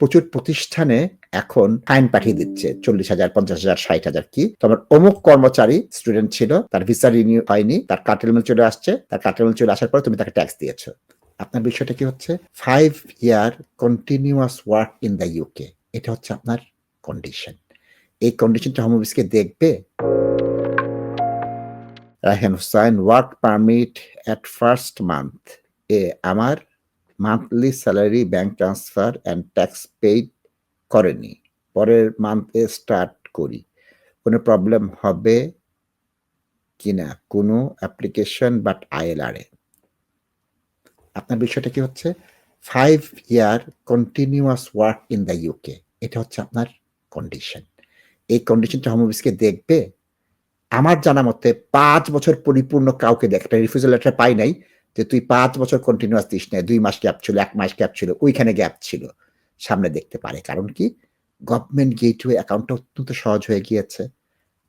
প্রচুর প্রতিষ্ঠানে এখন ফাইন পাঠিয়ে দিচ্ছে, চল্লিশ হাজার, পঞ্চাশ হাজার, ষাট হাজার কি। তোমার অমুক কর্মচারী স্টুডেন্ট ছিল, তার ভিসা রিনিউ হয়নি, তার কাটেলমেন্ট চলে আসছে, তার কাটেলমেন্ট চলে আসার পরে তুমি তাকে ট্যাক্স দিয়েছ। আপনার বিষয়টা কি হচ্ছে? Five year continuous work in the UK এটা হচ্ছে আপনার কন্ডিশন এই কন্ডিশনটা হোম অফিসকে দেখবে। Raihan Hussain work permit at first month এ আমার monthly salary bank transfer and tax paid করেনি। পরের মান্থে স্টার্ট করি। কোনো প্রবলেম হবে কিনা? কোনো অ্যাপ্লিকেশন বাট আইএলআর আপনার বিষয়টা কি হচ্ছে? Five year continuous work in the UK এটা হচ্ছে আপনার কন্ডিশন এই কন্ডিশনটা হোম অফিসকে দেখবে। আমার জানা মতে পাঁচ বছর পরিপূর্ণ কাউকে দেখ একটা রিফিউজাল লেটার পাই নাই। যে তুই পাঁচ বছর কন্টিনিউয়াস দিস নাই, দুই মাস গ্যাপ ছিল, এক মাস গ্যাপ ছিল, ওইখানে গ্যাপ ছিল। সামনে দেখতে পারে। কারণ কি? গভর্নমেন্ট গেটওয়ে অ্যাকাউন্টটা অত্যন্ত সহজ হয়ে গিয়েছে।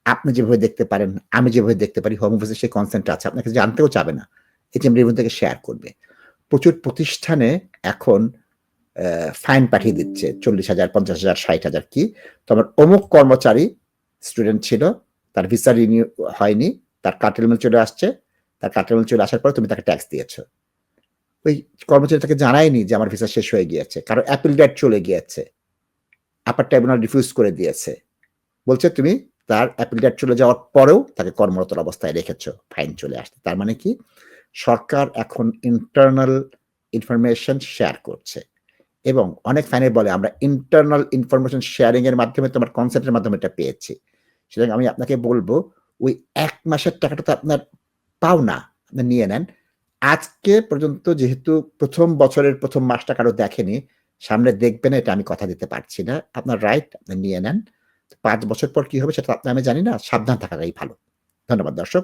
আপনি যেভাবে দেখতে পারেন, আমি যেভাবে দেখতে পারি হোম অফিসে সেই কনসেন্ট আছে আপনাকে জানতেও চাবে না। এই যে রিভিউ থেকে শেয়ার করবে। প্রচুর প্রতিষ্ঠানে এখন ফাইন পাঠিয়ে দিচ্ছে, চল্লিশ হাজার, পঞ্চাশ হাজার, ষাট হাজার কি? তোমার অমুক কর্মচারী স্টুডেন্ট ছিল, তার ভিসা রিনিউ হয়নি, তার কাটেলমেন্ট চলে আসছে তার কাটেলমেন্ট চলে আসার পরে তুমি তাকে ট্যাক্স দিয়েছ। ওই কর্মচারী তাকে জানায়নি যে আমার ভিসা শেষ হয়ে গিয়েছে, কারণ অ্যাপিল ডেট চলে গিয়েছে। আপার ট্রাইব্যুনাল রিফিউজ করে দিয়েছে। বলছে, তুমি তার অ্যাপিল ডেট চলে যাওয়ার পরেও তাকে কর্মরত অবস্থায় রেখেছ ফাইন চলে আসছে। তার মানে কি? সরকার এখন ইন্টারনাল ইনফরমেশন শেয়ার করছে এবং অনেক ফাইনে বলে, আমরা ইন্টারনাল ইনফরমেশন শেয়ারিং এর মাধ্যমে তোমার কনসেন্টের মাধ্যমে এটা পেয়েছি। সুতরাং আমি আপনাকে বলব, ওই এক মাসের টাকাটা তো আপনার পাও না আপনি নিয়ে নেন। আজকে পর্যন্ত যেহেতু প্রথম বছরের প্রথম মাসটা কারও দেখেনি, সামনে দেখবেন, এটা আমি কথা দিতে পারছি না। আপনার রাইট, আপনি নিয়ে নেন। পাঁচ বছর পর কি হবে সেটা আমি জানি না, সাবধান থাকাটাই ভালো। ধন্যবাদ, দর্শক।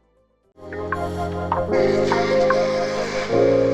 thank you